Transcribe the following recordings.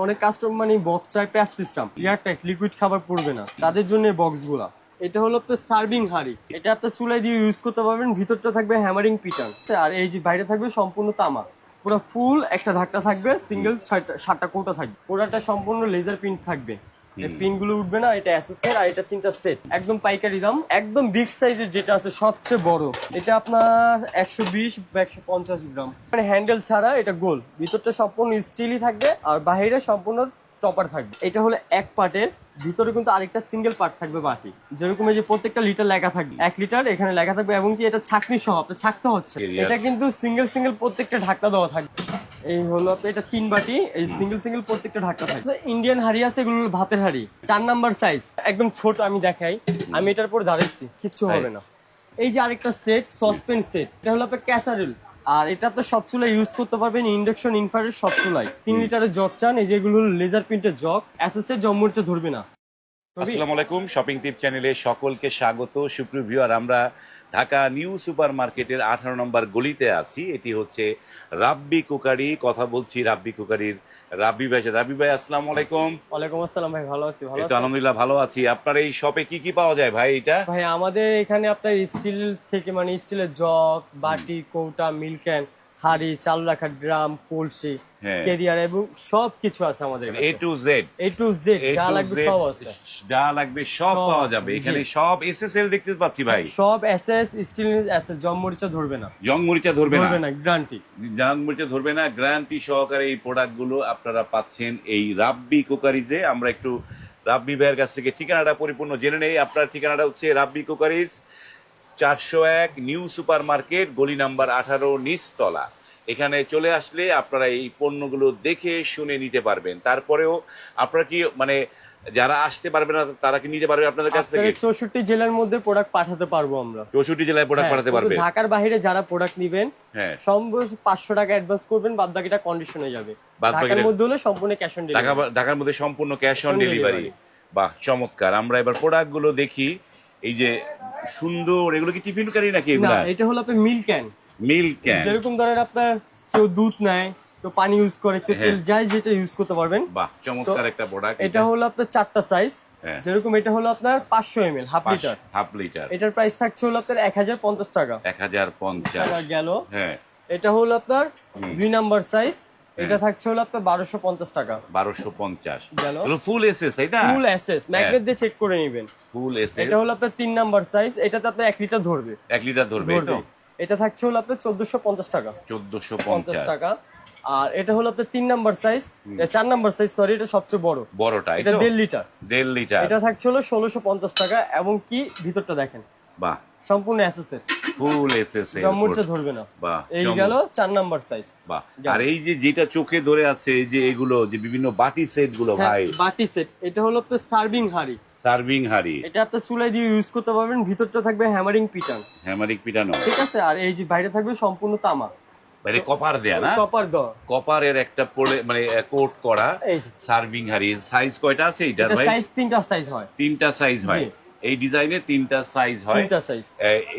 অনেক কাস্টমার মানে বক্স চাই প্যাস সিস্টেম এয়ারটাইট লিকুইড খাবার পড়বে না। তাদের জন্য বক্সগুলা এটা হলো আপনার সার্ভিং হাড়ি। এটা আপনার চুলায় দিয়ে ইউজ করতে পারবেন। ভিতরটা থাকবে হ্যামারিং পিটার আর এই যে বাইরে থাকবে সম্পূর্ণ তামা। পুরো ফুল একটা ধাক্কা থাকবে। সিঙ্গেল ছয়টা, সাতটা কোটা থাকবে। পুরোটা সম্পূর্ণ লেজার প্রিন্ট থাকবে। পিনগুলো উঠবে না এটা আর এটা তিনটা সেট একদম পাইকারি দাম একদম বিগ সাইজের যেটা আছে সবচেয়ে বড়। এটা আপনার একশো বিশ বা একশো পঞ্চাশ গ্রাম মানে হ্যান্ডেল ছাড়া এটা গোল। ভিতরটা সম্পূর্ণ স্টিলই থাকবে আর বাইরে সম্পূর্ণ টপার থাকবে। এটা হলো এক পার্টের ভিতরে কিন্তু আরেকটা সিঙ্গেল পার্ট থাকবে বাকি। যেরকম এই যে প্রত্যেকটা লিটার লেখা থাকবে। এক লিটার এখানে লেখা থাকবে এবং কি এটা ছাকনি সহ আপনার ছাকতে হচ্ছে। এটা কিন্তু সিঙ্গেল সিঙ্গেল প্রত্যেকটা ঢাকনা দেওয়া থাকবে। এই হলো এটা তিন বাটি এই সিঙ্গেল সিঙ্গেল প্রত্যেকটা ঢাকা থাকে। ইন্ডিয়ান হাড়ি আছে এগুলো ভাতের হাড়ি। চার নাম্বার সাইজ একদম ছোট আমি দেখাই। আমি এটার পর দাঁড়াইছি কিচ্ছু হবে না। এই যে আরেকটা সেট সসপেন সেট এটা হলো আপনার ক্যাসারেল আর এটা তো সব চুলা ইউজ করতে পারবেন ইন্ডাকশন ইনফ্রারেড সব চুলাই। তিন লিটারের জগ চান এই যেগুলো হলো লেজার প্রিন্টের জগ এসএসএর জম্মুরিতে ধরবে না। আসসালামু আলাইকুম শপিং টিপ চ্যানেলে সকলকে স্বাগত সুপ্রিয় ভিউয়ার আমরা ঢাকা নিউ সুপার মার্কেটের আঠারো নম্বর গলিতে আছি। এটি হচ্ছে রাব্বি কুকারি। কথা বলছি রাব্বি কুকারির রাব্বি ভাই রাব্বি ভাই আসসালাম আলাইকুম। ওয়ালাইকুম আসসালাম ভাই ভালো আছি ভালো আছি আলহামদুলিল্লাহ ভালো আছি। আপনার এই শপে কি কি পাওয়া যায় ভাই এটা? ভাই আমাদের এখানে আপনার স্টিল থেকে মানে স্টিলের জগ বাটি কৌটা মিল্ক ক্যান হাড়ি চাল রাখা ড্রাম কলসি হ্যাঁ। কেরিয়ার এবং সব কিছু আছে আমাদের A to Z A to Z যা লাগবে সব আছে। যা লাগবে সব পাওয়া যাবে। এখানে সব এসএসএল দেখতে পাচ্ছি ভাই। সব এসএস স্টিল এসএস জম মরিচা ধরবে না। জং মরিচা ধরবে ধরবে না না গ্যারান্টি জান মরিচা ধরবে না। গ্যারান্টি সহকারে এই প্রোডাক্টগুলো আপনারা পাচ্ছেন এই রাব্বি কুকারিজে। আমরা একটু রাব্বি ভাইয়ের কাছ থেকে ঠিকানাটা পরিপূর্ণ জেনে নেই। আপনার ঠিকানাটা হচ্ছে রাব্বি কুকারিজ। চারশো এক নিউ সুপার মার্কেট গলি নাম্বার আঠারো নিচতলা। এখানে চলে আসলে আপনারা এই পণ্যগুলো দেখে শুনে নিতে পারবেন। তারপরেও আপনারা কি মানে যারা আসতে পারবে না তারা কি নিতে পারবে আপনাদের কাছ থেকে? চৌষট্টি জেলার মধ্যে প্রোডাক্ট পাঠাতে পারব আমরা। চৌষট্টি জেলায় প্রোডাক্ট হ্যাঁ, পাঠাতে পারবে? ঢাকার বাইরে যারা প্রোডাক্ট নিবেন হ্যাঁ। সম্ভব পাঁচশো টাকা অ্যাডভান্স করবেন বাদ বাকিটা কন্ডিশনে যাবে। ঢাকার মধ্যে হলে সম্পূর্ণ ক্যাশ অন ঢাকা ঢাকার মধ্যে সম্পূর্ণ ক্যাশ অন ডেলিভারি বাহ চমৎকার। আমরা এবার প্রোডাক্টগুলো দেখি। এই যে সুন্দর এগুলো কি টিফিন কারি নাকি না এটা হলো আপনার মিল্ক ক্যান মিল্ক ক্যান যেরকম ধরেন আপনার কেউ দুধ নেয় তো পানি ইউজ করে হ্যাঁ। তেল যাই যেটা ইউজ করতে পারবেন। বাহ চমৎকার একটা প্রোডাক্ট এটা হলো আপনার চারটা সাইজ হ্যাঁ। যেরকম এটা হলো আপনার পাঁচশো M L half litre half litre এটার প্রাইস থাকছে হলো আপনার এক হাজার পঞ্চাশ টাকা। এক হাজার পঞ্চাশ। টাকা গেল। হ্যাঁ। এটা হলো আপনার দুই নাম্বার সাইজ এটা থাকছে হলো আপনার বারোশো পঞ্চাশ টাকা। বারোশো পঞ্চাশ। ফুল এসএস তাই না? ফুল এসএস ম্যাগনেট দিয়ে চেক করে নেবেন। ফুল এসএস এটা হলো আপনার তিন নাম্বার সাইজ এটাতে আপনার এক লিটার ধরবে। এক লিটার ধরবে এটা থাকছে হলো আপনার চোদ্দশো পঞ্চাশ টাকা। চোদ্দশো পঞ্চাশ। টাকা। আর এটা হলো আপনার তিন নাম্বার সাইজ চার নাম্বার সাইজ সরি এটা সবচেয়ে বড়। বড়টা এটা এটা দেড় লিটার দেড় লিটার এটা থাকছে হলো ষোলোশো পঞ্চাশ টাকা এবং কি ভিতরটা দেখেন। বাহ। সম্পূর্ণ এসএসএর ফুল এসএস জম্মুরসে ধরবে না। এই গেল চার নাম্বার সাইজ বাহ। আর এই যে যেটা চোখে ধরে আছে এই যে এগুলো যে বিভিন্ন বাটি সেটগুলো হ্যাঁ, ভাই। বাটি সেট। এটা হলো আপনার সার্ভিং হাড়ি। সার্ভিং হাড়ি। এটা আপনার চুলায় দিয়ে ইউজ করতে পারবেন। ভিতরটা থাকবে হ্যামারিং পিটান। হ্যামারিক পিটানো। ঠিক আছে? আর এই যে বাইরে থাকবে সম্পূর্ণ তামা। মানে কপার দেয়া না? কপার দ কপারের একটা পড়ে মানে কোট করা এই সার্ভিং হাড়ি। সাইজ কয়টা আছে এটা ভাই? সাইজ তিনটা সাইজ হয়। তিনটা সাইজ হয়। এই ডিজাইনে তিনটা সাইজ হয়। তিনটা সাইজ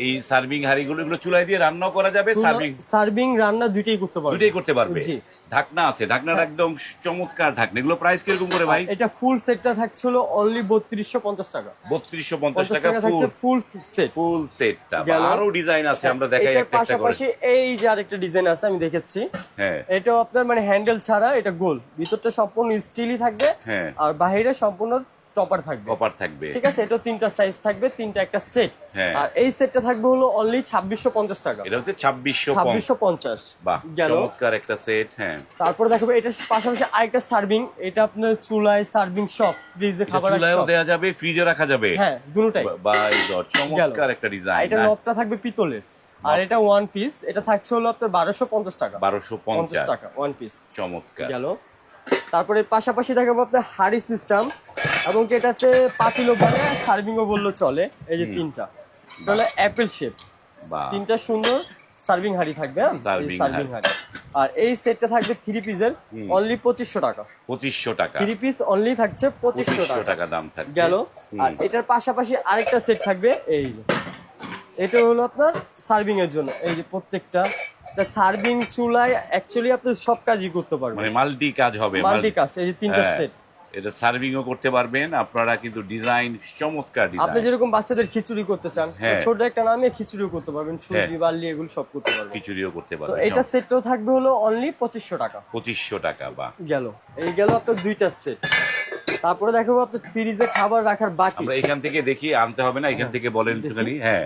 এই সার্ভিং হাড়িগুলো এগুলো চুলায় দিয়ে রান্নাও করা যাবে সার্ভিং সার্ভিং রান্না দুইটাই করতে পারবে। দুটোই করতে পারবে। জি। ঢাকনা আছে ঢাকনাটা একদম চমৎকার ঢাকনা। এগুলো প্রাইস কীরকম করে ভাই? এটা ফুল সেটটা থাকছে হলো অনলি বত্রিশশো পঞ্চাশ টাকা। বত্রিশশো পঞ্চাশ পঞ্চাশ টাকা টাকা ফুল থাকছে ফুল সেট ফুল সেটটা। আরও ডিজাইন আছে আমরা দেখাই একটা একটা করে। পাশাপাশি এই যে আরেকটা ডিজাইন আছে আমি দেখেছি। হ্যাঁ। এটাও আপনার মানে হ্যান্ডেল ছাড়া এটা গোল। ভিতরটা সম্পূর্ণ স্টিলই থাকবে। হ্যাঁ। আর বাইরে সম্পূর্ণ টপার থাকবে। কপার থাকবে। ঠিক আছে এটা তিনটা সাইজ থাকবে তিনটা একটা সেট হ্যাঁ। আর এই সেটটা থাকবে হলো অনলি ছাব্বিশশো পঞ্চাশ টাকা। এটা হচ্ছে বাহ চমৎকার একটা সেট হ্যাঁ। তারপরে দেখাবো এটার পাশাপাশি আরেকটা সার্ভিং এটা আপনার চুলায় সার্ভিং শপ ফ্রিজে খাবার চুলায়ও যাবে ফ্রিজে রাখা যাবে। হ্যাঁ দুটোটাই বাই গড চমৎকার একটা ডিজাইন এটা নবটা থাকবে পিতলের। আর এটা ওয়ান পিস এটা থাকছে হলো আপনার বারোশো পঞ্চাশ টাকা। বারোশো পঞ্চাশ। পঞ্চাশ টাকা ওয়ান পিস চমৎকার। গেল। তারপরে পাশাপাশি দেখাবো আপনার হাড়ি সিস্টেম এবং এটাতে পাতিলও বলে সার্ভিংও বলল চলে এই যে তিনটা। এটা হলো অ্যাপেল শেপ তিনটা সুন্দর সার্ভিং হাড়ি থাকবে হ্যাঁ? সার্ভিং হাড়ি। আর এই সেটটা থাকবে থ্রি পিসের অনলি পঁচিশশো টাকা। পঁচিশশো টাকা। থ্রি পিস অনলি থাকছে পঁচিশশো টাকা। দাম থাকবে গেল। আর এটার পাশাপাশি আরেকটা সেট থাকবে এই যে। এটা হলো আপনার সার্ভিং এর জন্য এই যে প্রত্যেকটা সার্ভিং চুলায় অ্যাকচুয়ালি আপনি সব কাজই করতে পারবেন। মানে মাল্টি কাজ হবে মাল্টি কাজ এই যে তিনটা হ্যাঁ, সেট এটা সার্ভিংও করতে পারবেন আপনারা কিন্তু ডিজাইন চমৎকার আপনি যেরকম বাচ্চাদের খিচুড়ি করতে চান হ্যাঁ। ছোট একটা নামে খিচুড়িও করতে পারবেন সুজি বার্লি এগুলো সব করতে পারবেন। খিচুড়িও করতে তো এটা সেটটাও থাকবে হলো অনলি পঁচিশশো টাকা। পঁচিশশো টাকা বা গেল। এই গেল আপনার দুইটা সেট তারপরে দেখাবো আপনার ফ্রিজে খাবার রাখার বাকি। আমরা এখান থেকে দেখি আনতে হবে না এখান থেকে বলেন একটুখানি হ্যাঁ।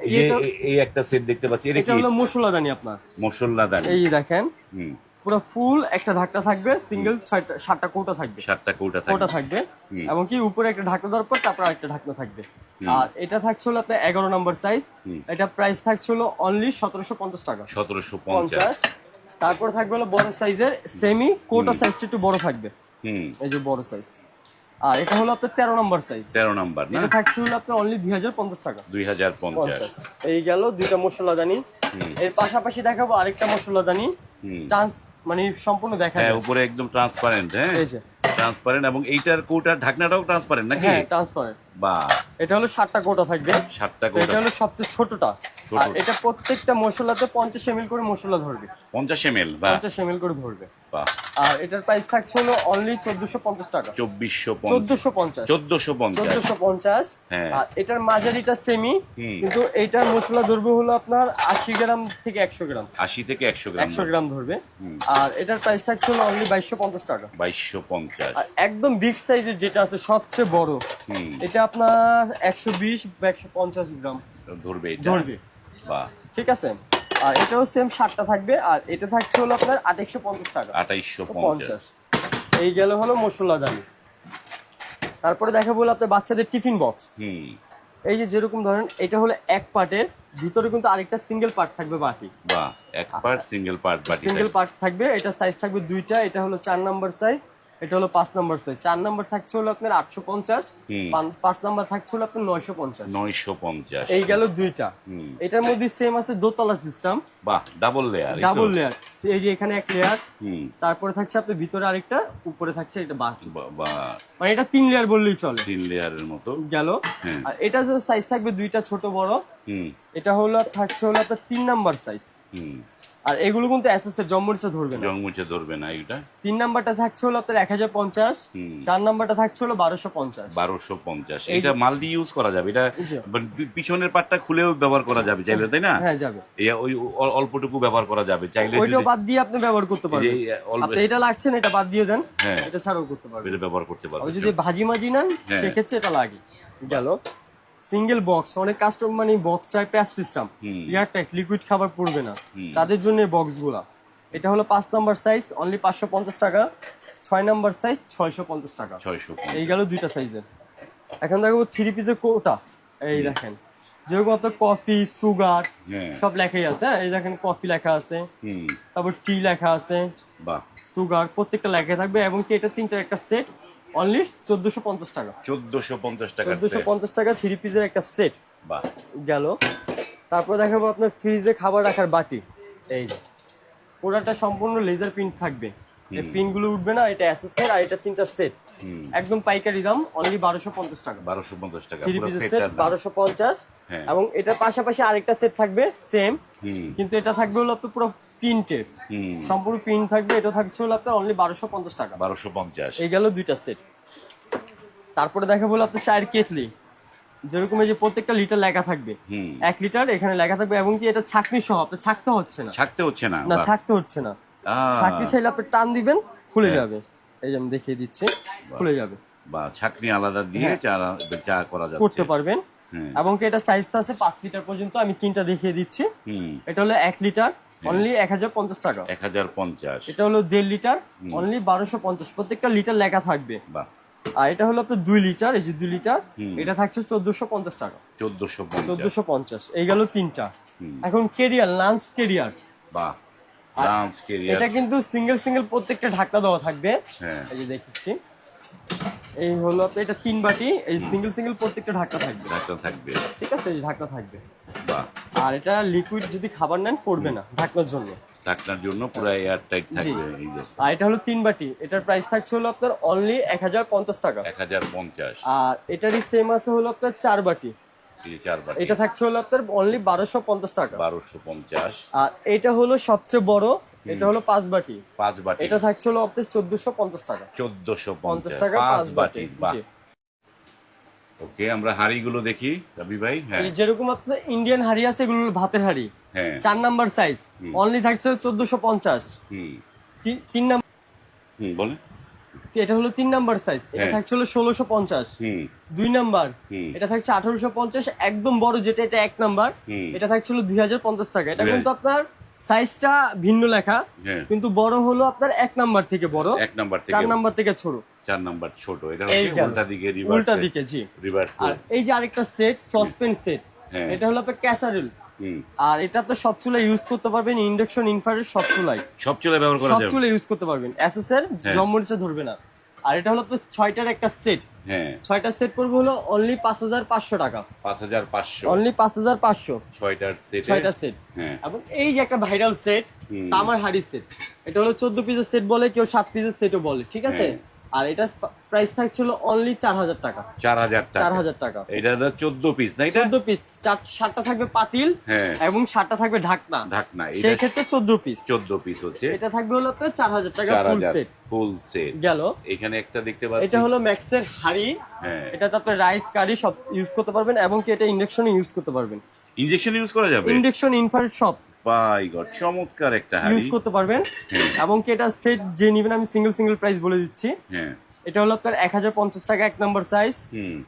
এই যে এটা- এ- এই একটা সেট দেখতে পাচ্ছি। এটা হলো মশলাদানি আপনার। মশলা দানি এই দেখেন হুম। পুরো ফুল একটা ঢাকনা থাকবে সিঙ্গেল সাতটা কৌটা থাকবে। সাতটা কৌটা কৌটা থাকবে। থাকবে এবং কি উপরে একটা ঢাকনা দেওয়ার পর তারপর আরেকটা ঢাকনা থাকবে। আর এটা থাকছে হলো আপনার এগারো নম্বর সাইজ। এটা প্রাইস থাকছে হলো অনলি সতেরোশো পঞ্চাশ টাকা। সতেরোশো পঞ্চাশ। তারপর থাকবে হলো বড় সাইজের সেমি কোটা সাইজটা একটু বড় থাকবে। হুম। এই যে বড় সাইজ আর এটা হলো আপনার তেরো নম্বর সাইজ তেরো নাম্বার এটা থাকছে হলো আপনার অনলি দুই হাজার পঞ্চাশ টাকা। দুই হাজার পঞ্চাশ। এই গেল দুইটা মশলাদানি। দানি এর পাশাপাশি দেখাবো আরেকটা মশলাদানি। হুম। মানে সম্পূর্ণ দেখা হ্যাঁ যায়। উপরে একদম ট্রান্সপারেন্ট হ্যাঁ? এই যে। ট্রান্সপারেন্ট এবং এইটার কৌটার ঢাকনাটাও ট্রান্সপারেন্ট নাকি? হ্যাঁ ট্রান্সপারেন্ট এটা হলো কোটা থাকবে। তো এটা হলো সবচেয়ে ছোটটা। আর এটা প্রত্যেকটা মশলাতে পঞ্চাশ এমএল করে মশলা ধরবে। পঞ্চাশ এম বা। পঞ্চাশ এমএল করে ধরবে। আর এটার প্রাইস থাকছে হলো অনলি চোদ্দশো পঞ্চাশ টাকা। চব্বিশশো চোদ্দশো পঞ্চাশ। চোদ্দশো পঞ্চাশ। চোদ্দশো পঞ্চাশ। হ্যাঁ। আর এটার মাঝারিটা সেমি কিন্তু এইটার মশলা ধরবে হলো আপনার আশি গ্রাম থেকে একশো গ্রাম। আশি থেকে একশো গ্রাম একশো গ্রাম ধরবে। আর এটার প্রাইস থাকছে হলো অনলি বাইশশো পঞ্চাশ টাকা। বাইশশো পঞ্চাশ। একদম বিগ সাইজের যেটা আছে সবচেয়ে বড় এটা আপনার একশো বিশ বা একশো পঞ্চাশ গ্রাম। ধরবে ধরবে। বা ঠিক আছে? আর এটাও সেম সাতটা থাকবে আর এটা থাকছে হলো আপনার আঠাইশশো পঞ্চাশ টাকা। আঠাইশশো পঞ্চাশ। এই গেল হলো মশলা দামি তারপরে দেখা বলে আপনার বাচ্চাদের টিফিন বক্স। এই যে যেরকম ধরেন এটা হলো এক পার্টের ভিতরে কিন্তু আরেকটা সিঙ্গেল পার্ট থাকবে বাকি। বাহ এক পার্ট সিঙ্গেল পার্ট বাটি সিঙ্গেল পার্ট থাকবে এটা সাইজ থাকবে দুইটা এটা হলো চার নাম্বার সাইজ এটা হলো পাঁচ নাম্বার সাইজ চার নাম্বার থাকছে হলো আপনার আটশো পঞ্চাশ। পাঁচ নাম্বার থাকছে হলো আপনার নয়শো পঞ্চাশ। নয়শো পঞ্চাশ। এই গেল দুইটা। এটার মধ্যে সেম আছে দোতলা সিস্টেম বাহ ডাবল লেয়ার ডাবল লেয়ার এই যে এখানে এক লেয়ার হুম। তারপরে থাকছে আপনার ভিতরে আরেকটা উপরে থাকছে এটা বাকি। বা- বা। মানে এটা তিন লেয়ার বললেই চলে। তিন লেয়ারের মতো। গেল। হ্যাঁ। আর এটা যে সাইজ থাকবে দুইটা ছোট বড় হুম। এটা হলো থাকছে হলো আপনার তিন নাম্বার সাইজ হুম। আর এগুলো কিন্তু এসএস এর জম্মরিচে ধরবে না। জং ধরবে না এটা তিন নাম্বারটা থাকছে হলো আপনার এক হাজার পঞ্চাশ হুম। চার নাম্বারটা থাকছে হলো বারোশো পঞ্চাশ। বারোশো পঞ্চাশ। এই এটা মাল্টি ইউজ করা যাবে। এটা। মানে পিছনের পার্টটা খুলেও ব্যবহার করা যাবে চাইলে তাই না? হ্যাঁ যাবে। এই ওই অল্পটুকু ব্যবহার করা যাবে। চাইলে ওইটাও যদি- বাদ দিয়ে আপনি ব্যবহার করতে পারবেন। আপনি এটা লাগছে না এটা বাদ দিয়ে দেন। হ্যাঁ। এটা ছাড়াও করতে পারবেন। এটা ব্যবহার করতে আর পারবে যদি ভাজি মাজি নেন হ্যাঁ। সেক্ষেত্রে এটা লাগে। গেল। সিঙ্গেল বক্স অনেক কাস্টমার মানে বক্স চাই প্যাচ সিস্টেম। এয়ারটাইট লিকুইড খাবার পড়বে না। তাদের জন্য বক্সগুলা এটা হলো পাঁচ নাম্বার সাইজ অনলি পাঁচশো পঞ্চাশ টাকা। ছয় নাম্বার সাইজ ছয়শো পঞ্চাশ টাকা। ছয়শো এই গেল দুইটা সাইজের এখন দেখো থ্রি পিসের কোটা এই দেখেন। যেরকম আপনার কফি সুগার সব লেখাই আছে হ্যাঁ? এই দেখেন কফি লেখা আছে। তারপর টি লেখা আছে। সুগার প্রত্যেকটা লেখা থাকবে এবং কি এটা তিনটার একটা সেট অনলি চোদ্দশো পঞ্চাশ টাকা। চোদ্দশো পঞ্চাশ টাকা চোদ্দশো পঞ্চাশ টাকা থ্রি পিসের একটা সেট বাহ। গেল। তারপর দেখাবো আপনার ফ্রিজে খাবার রাখার বাটি। এই যে পুরাটা সম্পূর্ণ লেজার প্রিন্ট থাকবে। এই পিনগুলো উঠবে না এটা এসএসএর আর এটা তিনটা সেট একদম পাইকারি দাম অনলি বারোশো পঞ্চাশ টাকা। বারোশো পঞ্চাশ টাকা থ্রি পিসের সেট সেটটার দাম বারোশো পঞ্চাশ। হ্যাঁ। এবং এটার পাশাপাশি আরেকটা সেট থাকবে সেম কিন্তু এটা থাকবে হলো আপনার পুরো প্রিন্টের হুম। সম্পূর্ণ প্রিন্ট থাকবে এটা থাকছে হলো আপনার অনলি বারোশো পঞ্চাশ টাকা। বারোশো পঞ্চাশ। এই গেল দুইটা সেট তারপরে দেখা বলো আপনার চায়ের কেটলি। যেরকম এই যে প্রত্যেকটা লিটার লেখা থাকবে। এক লিটার এখানে লেখা থাকবে এবং কি এটা ছাকনি সহ আপনার ছাকতে হচ্ছে না। ছাকতে হচ্ছে না না ছাকতে হচ্ছে না। ছাকনি চাইলে আপনি টান দিবেন খুলে হ্যাঁ। যাবে। এই যে আমি দেখিয়ে দিচ্ছি খুলে যাবে। বা ছাকনি আলাদা দিয়ে হ্যাঁ। চা চা করা যাচ্ছে। করতে পারবেন। হুম এবং কি এটা সাইজটা আছে পাঁচ লিটার পর্যন্ত আমি তিনটা দেখিয়ে দিচ্ছি। এটা হলো এক লিটার অনলি এক হাজার পঞ্চাশ টাকা। এক হাজার পঞ্চাশ। এটা হলো দেড় লিটার অনলি বারোশো পঞ্চাশ। প্রত্যেকটা লিটার লেখা থাকবে। বাহ। আর এটা হলো আপনার দুই লিটার এই যে দুই লিটার এটা থাকছে চোদ্দশো পঞ্চাশ টাকা। চোদ্দশো চোদ্দশো পঞ্চাশ। এই গেল তিনটা। এখন কেরিয়ার লাঞ্চ কেরিয়ার বাহ। কেরিয়ার এটা কিন্তু সিঙ্গেল সিঙ্গেল প্রত্যেকটা ঢাকনা দেওয়া থাকবে। হ্যাঁ। এই যে দেখছি। এই হলো এটা তিন বাটি এই সিঙ্গেল সিঙ্গেল প্রত্যেকটা ঢাকনা থাকবে। ঢাকনা থাকবে। ঠিক আছে এই ঢাকনা থাকবে। বাহ আর এটা লিকুইড যদি খাবার নেন পড়বে না ঢাকনার জন্য। ঢাকনার জন্য পুরো এয়ার টাইট থাকবে এই যে। আর এটা হলো তিন বাটি। এটার প্রাইস থাকছে হলো আপনার অনলি এক হাজার পঞ্চাশ টাকা। এক হাজার পঞ্চাশ। আর এটারই সেম আছে হলো আপনার চার বাটি। এটা থাকছে হলো আপনার অনলি বারোশো পঞ্চাশ টাকা। বারোশো পঞ্চাশ। আর এটা হলো সবচেয়ে বড় এটা হলো পাঁচ বাটি। পাঁচ বাটি। এটা থাকছে হলো আপনার চোদ্দশো পঞ্চাশ টাকা। চোদ্দশো পঞ্চাশ। পঞ্চাশ টাকা পাঁচ বাটি। ওকে আমরা হাড়িগুলো দেখি। রবি ভাই হ্যাঁ। যেরকম আপনার ইন্ডিয়ান হাড়ি আছে এগুলো ভাতের হাড়ি। হ্যাঁ। চার নাম্বার সাইজ অনলি থাকছে চোদ্দশো পঞ্চাশ। হুম। তিন নাম্বার হুম বলেন। এটা হলো তিন নাম্বার সাইজ এটা হ্যাঁ। থাকছে হলো ষোলোশো পঞ্চাশ। দুই নাম্বার। এটা থাকছে আঠারোশো পঞ্চাশ একদম বড় যেটা এটা এক নাম্বার। এটা থাকছে হলো দুই হাজার পঞ্চাশ টাকা। এটা কিন্তু আপনার সাইজটা ভিন্ন লেখা হ্যাঁ। কিন্তু বড় হলো আপনার এক নাম্বার থেকে বড় এক নাম্বার থেকে চার নাম্বার থেকে ছোট। চার নাম্বার ছোট এটা হচ্ছে উল্টা দিকে রিভার্স উল্টা দিকে জি। রিভার্স আর এই যে আরেকটা সেট সসপেন সেট। এটা হলো আপনার ক্যাসারেল আর এটা তো সব চুলা ইউজ করতে পারবেন ইন্ডাকশন ইনফ্রারেড সব চুলাই সব চুলা ব্যবহার করা সব যাবে। চুলা ইউজ করতে পারবেন। এসএস এর হ্যাঁ। ধরবে না। আর এটা হলো আপনার ছয়টার একটা সেট হ্যাঁ। ছয়টা সেট পড়বে হলো অনলি পাঁচ হাজার পাঁচশো টাকা। পাঁচ হাজার পাঁচশো। অনলি পাঁচ হাজার পাঁচশো। ছয়টার সেট ছয়টা সেট হ্যাঁ। এবং এই যে একটা ভাইরাল সেট। তামার হাড়ি সেট এটা হলো চোদ্দ পিসের সেট বলে কেউ সাত পিসের সেটও বলে ঠিক আছে? হ্যাঁ। আর এটা প্রাইস থাকছিল অনলি চার হাজার টাকা। চার হাজার চার হাজার টাকা। এটা চোদ্দ পিস না? চোদ্দ পিস চার সাতটা থাকবে পাতিল হ্যাঁ। এবং সাতটা থাকবে ঢাকনা। ঢাকনা সেই এটা ক্ষেত্রে চোদ্দ পিস চোদ্দ পিস হচ্ছে। এটা থাকবে হলো আপনার চার হাজার টাকা ফুল সেট ফুল সেট গেল। এখানে একটা দেখতে পাচ্ছি। এটা হলো ম্যাক্সের হাড়ি। হ্যাঁ। এটাতে আপনি রাইস কারি সব ইউজ করতে পারবেন এবং কি এটা ইন্ডাকশনে ইউজ করতে পারবেন। ইনজেকশন ইউজ করা যাবে? ইন্ডাকশন ইনফ্রারেড সব। বাই গড চমৎকার একটা হাড়ি। ইউজ করতে পারবেন। হ্যাঁ। এবং কি এটা সেট যে নিবেন আমি সিঙ্গেল সিঙ্গেল প্রাইস বলে দিচ্ছি। হ্যাঁ। এটা হলো আপনার এক হাজার পঞ্চাশ টাকা এক নাম্বার সাইজ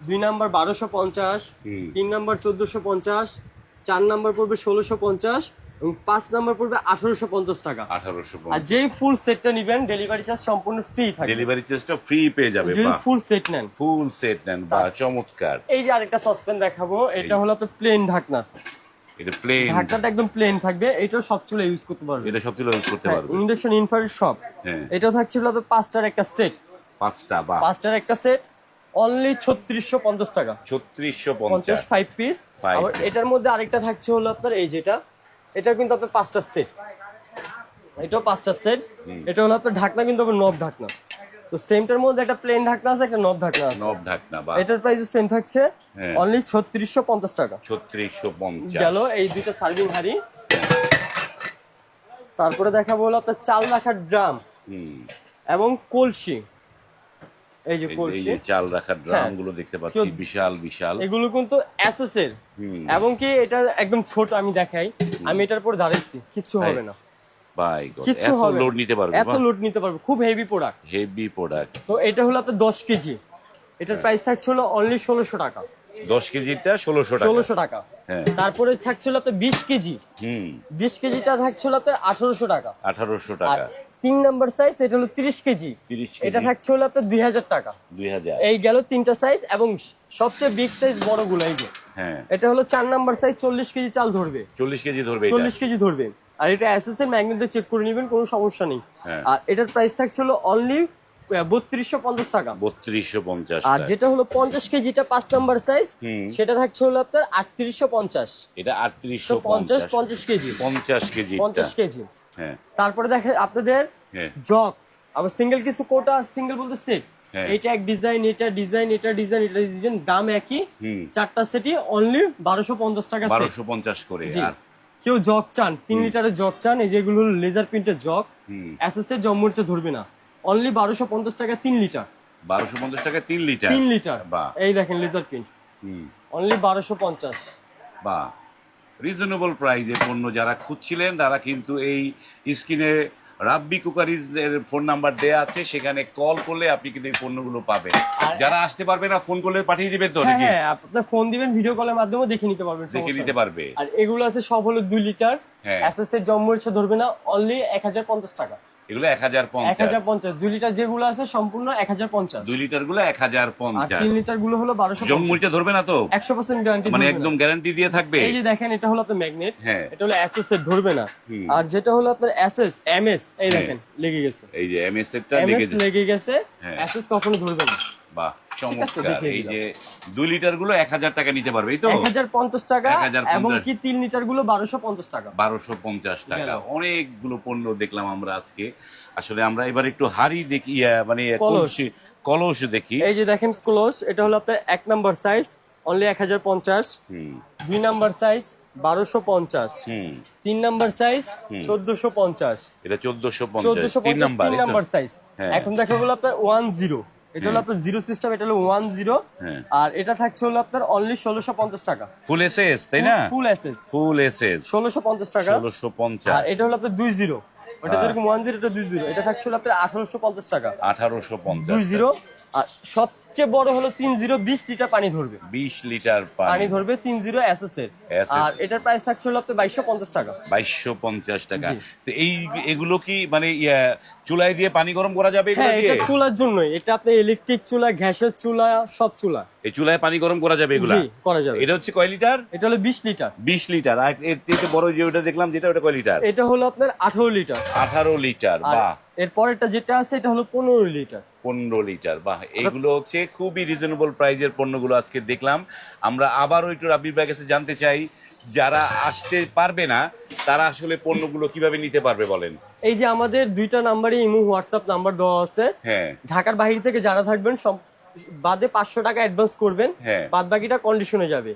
দুই নাম্বার বারোশো পঞ্চাশ তিন নাম্বার চোদ্দশো পঞ্চাশ চার নাম্বার পড়বে ষোলোশো পঞ্চাশ এবং পাঁচ নাম্বার পড়বে আঠারোশো পঞ্চাশ টাকা। আঠারোশো আর যেই ফুল সেটটা নিবেন ডেলিভারি চার্জ সম্পূর্ণ ফ্রি থাকবে। ডেলিভারি চার্জটা ফ্রি পেয়ে যাবে যদি ফুল সেট নেন। ফুল সেট নেন বা চমৎকার। এই যে আরেকটা সসপেন দেখাবো এটা হলো আপনার প্লেন ঢাকনা। এটা প্লেন ঢাকনাটা একদম প্লেন থাকবে সব চুলে ইউজ করতে পারবে। এটা সব তুলে ইউজ করতে পারবে। ইন্ডাকশন ইনফ্রারেড সব। হ্যাঁ। এটা আপনার পাঁচটার একটা সেট পাঁচটা বা। পাঁচটার একটা সেট অনলি ছত্রিশশো পঞ্চাশ টাকা। ছত্রিশশো পঞ্চাশ। পঞ্চাশ ফাইভ পিস আবার এটার মধ্যে আরেকটা থাকছে হলো আপনার এই যেটা এটা কিন্তু আপনার পাঁচটা সেট এটাও পাঁচটা সেট এটা হলো আপনার ঢাকনা কিন্তু আপনার নব ঢাকনা। তো সেমটার মধ্যে একটা প্লেন ঢাকনা আছে একটা নব ঢাকনা আছে। নব ঢাকনা বা এটার প্রাইস সেম থাকছে। হ্যাঁ। অনলি ছত্রিশশো পঞ্চাশ টাকা। ছত্রিশশো পঞ্চাশ। গেল এই দুইটা সার্ভিং হাড়ি। তারপরে দেখাবো হলো আপনার চাল রাখার ড্রাম এবং কলসি। এই যে কলসি। চাল রাখার ড্রাম হ্যাঁ। গুলো দেখতে পাচ্ছি বিশাল বিশাল। এগুলো কিন্তু এসএস এর এবং কি এটা একদম ছোট আমি দেখাই। আমি এটার পর দাঁড়াইছি কিচ্ছু হবে না। বাই গড এত লোড নিতে পারবে এত লোড নিতে পারবে খুব হেভি প্রোডাক্ট হেভি প্রোডাক্ট তো এটা হলো আপনার দশ কেজি। এটার প্রাইস থাকছে হলো অনলি ষোলোশো টাকা। দশ কেজিটা ষোলোশো টাকা। ষোলোশো টাকা। হ্যাঁ। তারপরে থাকছিল আপনার বিশ কেজি। হুম। বিশ কেজিটা থাকছিল আপনার আঠারোশো টাকা। আঠারোশো আর টাকা তিন নাম্বার সাইজ এটা হলো তিরিশ কেজি। তিরিশ এটা থাকছে হলো আপনার দুই হাজার টাকা। দুই হাজার। এই গেল তিনটা সাইজ এবং সবচেয়ে বিগ সাইজ বড়গুলো এই যে। হ্যাঁ। এটা হলো চার নাম্বার সাইজ চল্লিশ কেজি চাল ধরবে। চল্লিশ কেজি ধরবে এটা। চল্লিশ কেজি ধরবে। আর এটা এর ম্যাগনেট চেক করে নেবেন কোনো সমস্যা নেই। হ্যাঁ। আর এটার প্রাইস থাকছে হলো অনলি বত্রিশশো পঞ্চাশ টাকা। বত্রিশশো পঞ্চাশ আর যেটা হলো পঞ্চাশ কেজিটা পাঁচ নাম্বার সাইজ সেটা থাকছে হলো আপনার আটত্রিশশো পঞ্চাশ। এটা আটত্রিশশো পঞ্চাশ। পঞ্চাশ কেজি। পঞ্চাশ কেজি পঞ্চাশ কেজি। হ্যাঁ। তারপরে দেখে আপনাদের হ্যাঁ। জগ। আবার সিঙ্গেল কিছু কোটা সিঙ্গেল বলতে সেট। এটা এক ডিজাইন এটা ডিজাইন এটা ডিজাইন এটা ডিজাইন দাম একই। চারটা সেটই অনলি বারোশো পঞ্চাশ টাকা বারোশো পঞ্চাশ করে। আর কেউ জগ চান তিন লিটারের জগ চান এই যেগুলো হলো লেজার প্রিন্টের জগ এসএস এর জম্মুর ধরবে না। অনলি বারোশো পঞ্চাশ টাকা তিন লিটার। বারোশো পঞ্চাশ টাকা তিন লিটার? তিন লিটার। বা এই দেখেন লেজার প্রিন্ট অনলি বারোশো পঞ্চাশ। বা রিজনেবল প্রাইজে পণ্য যারা খুঁজছিলেন তারা কিন্তু এই স্ক্রিনে রাব্বি কুকারিজ এর ফোন নাম্বার দেয়া আছে সেখানে কল করলে আপনি কিন্তু এই পণ্যগুলো পাবেন। যারা আসতে পারবে না ফোন করলে পাঠিয়ে দিবেন তো হ্যাঁ নাকি? হ্যাঁ আপনি ফোন দিবেন ভিডিও কলের মাধ্যমে দেখে নিতে পারবেন দেখে নিতে পারবে। আর এগুলো আছে সব হলো 2 লিটার। এসএস এর জম্মুরিতে ধরবে না অনলি এক হাজার পঞ্চাশ টাকা। এগুলো এক হাজার এক পঞ্চাশ হাজার পঞ্চাশ। দুই লিটার যেগুলো আছে সম্পূর্ণ এক হাজার পঞ্চাশ। দুই লিটারগুলো এক হাজার পঞ্চাশ। তিন লিটারগুলো হলো বারোশো জম্মুরিতে ধরবে না তো? একশো পার্সেন্ট গ্যারান্টি মানে একদম গ্যারান্টি দিয়ে থাকবে? এই যে দেখেন এটা হলো আপনার ম্যাগনেট হ্যাঁ। এটা হলো এসএস এর ধরবে না। আর যেটা হলো আপনার এসএস এমএস এই হ্যাঁ। দেখেন লেগে গেছে। এই যে এমএস এরটা লেগে গেছে। লেগে গেছে। হ্যাঁ। এসএস কখনো ধরবে না। বাহ চমৎকার। এই যে দুই লিটারগুলো এক হাজার টাকা নিতে পারবে এই তো? এক হাজার পঞ্চাশ টাকা এবং কি তিন লিটারগুলো বারোশো পঞ্চাশ টাকা? বারোশো পঞ্চাশ টাকা। অনেকগুলো পণ্য দেখলাম আমরা আজকে। আসলে আমরা এবার একটু হাড়ি দেখি মানে কলস। কলসি কলস দেখি। এই যে দেখেন ক্লোজ এটা হলো আপনার এক নাম্বার সাইজ অনলি এক হাজার পঞ্চাশ। হুম। দুই নাম্বার সাইজ বারোশো পঞ্চাশ। হুম। তিন নাম্বার সাইজ চোদ্দশো পঞ্চাশ। এটা চোদ্দশো পঞ্চাশ। চোদ্দশো তিন নাম্বার সাইজ হ্যাঁ। এখন দেখা হলো আপনার ওয়ান জিরো এটা হলো আপনার জিরো সিস্টেম এটা হলো ওয়ান জিরো হ্যাঁ। আর এটা থাকছে হলো আপনার অনলি ষোলোশো পঞ্চাশ টাকা। ফুল এসএস তাই না? ফুল এসএস ফুল এসএস ষোলোশো পঞ্চাশ টাকা। ষোলোশো পঞ্চাশ। আর এটা হলো আপনার দুই জিরো ওটা হ্যাঁ। যেরকম ওয়ান জিরো এটা দুই জিরো এটা থাকছে হলো আপনার আঠারোশো পঞ্চাশ টাকা। আঠারোশো পঞ্চাশ। দুই জিরো আর সবচেয়ে বড় হলো তিন জিরো বিশ লিটার পানি ধরবে। বিশ লিটার পানি। ধরবে তিন জিরো এস এস এর। আর এটার প্রাইস থাকছে হলো আপনার বাইশশো পঞ্চাশ টাকা। বাইশশো পঞ্চাশ টাকা। তো এই এগুলো কি মানে চুলায় দিয়ে পানি গরম করা যাবে হ্যাঁ এটা চুলার জন্যই। এটা আপনি ইলেকট্রিক চুলা গ্যাসের চুলা সব চুলা। এই চুলায় পানি গরম করা যাবে এগুলা? করা যাবে। এটা হচ্ছে কয় লিটার? এটা হলো বিশ লিটার। বিশ লিটার। আর এর থেকে বড় যে ওটা দেখলাম যেটা ওটা কয় লিটার? এটা হলো আপনার আঠারো লিটার। আঠারো লিটার বাহ। এর পরেরটা যেটা আছে এটা হলো পনেরো লিটার। পনেরো লিটার। বাহ এগুলো হচ্ছে খুবই রিজনেবল প্রাইজের পণ্যগুলো আজকে দেখলাম। আমরা আবারও একটু রাবির ভাইয়ের কাছে জানতে চাই যারা আসতে পারবে না তারা আসলে পণ্যগুলো কীভাবে নিতে পারবে বলেন? এই যে আমাদের দুইটা নাম্বারে ইমো হোয়াটসঅ্যাপ নাম্বার দেওয়া আছে। হ্যাঁ। ঢাকার বাহির থেকে যারা থাকবেন সব বাদে পাঁচশো টাকা অ্যাডভান্স করবেন হ্যাঁ। বাদ বাকিটা কন্ডিশনে যাবে।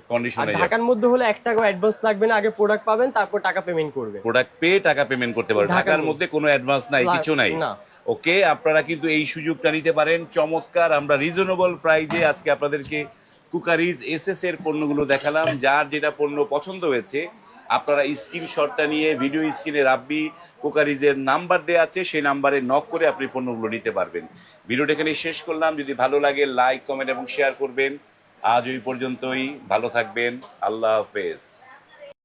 ঢাকার মধ্যে হলে এক টাকা অ্যাডভান্স লাগবে না আগে প্রোডাক্ট পাবেন তারপর টাকা পেমেন্ট করবেন। প্রোডাক্ট পেয়ে টাকা পেমেন্ট করতে পারবে ঢাকার। মধ্যে। কোনো অ্যাডভান্স নাই কিছু নাই। না। ওকে আপনারা কিন্তু এই সুযোগটা নিতে পারেন। চমৎকার আমরা রিজনেবল প্রাইজে আজকে আপনাদেরকে কুকারিজ এস এর পণ্যগুলো দেখালাম। যার যেটা পণ্য পছন্দ হয়েছে আপনারা স্ক্রিনশটটা নিয়ে ভিডিও স্ক্রিনে রাব্বি কুকারিজের নাম্বার দেওয়া আছে, সেই নাম্বারে নক করে আপনি পণ্যগুলো নিতে পারবেন। ভিডিওটা এখানে শেষ করলাম। যদি ভালো লাগে লাইক কমেন্ট এবং শেয়ার করবেন। আজ ওই পর্যন্তই। ভালো থাকবেন। আল্লাহ হাফেজ।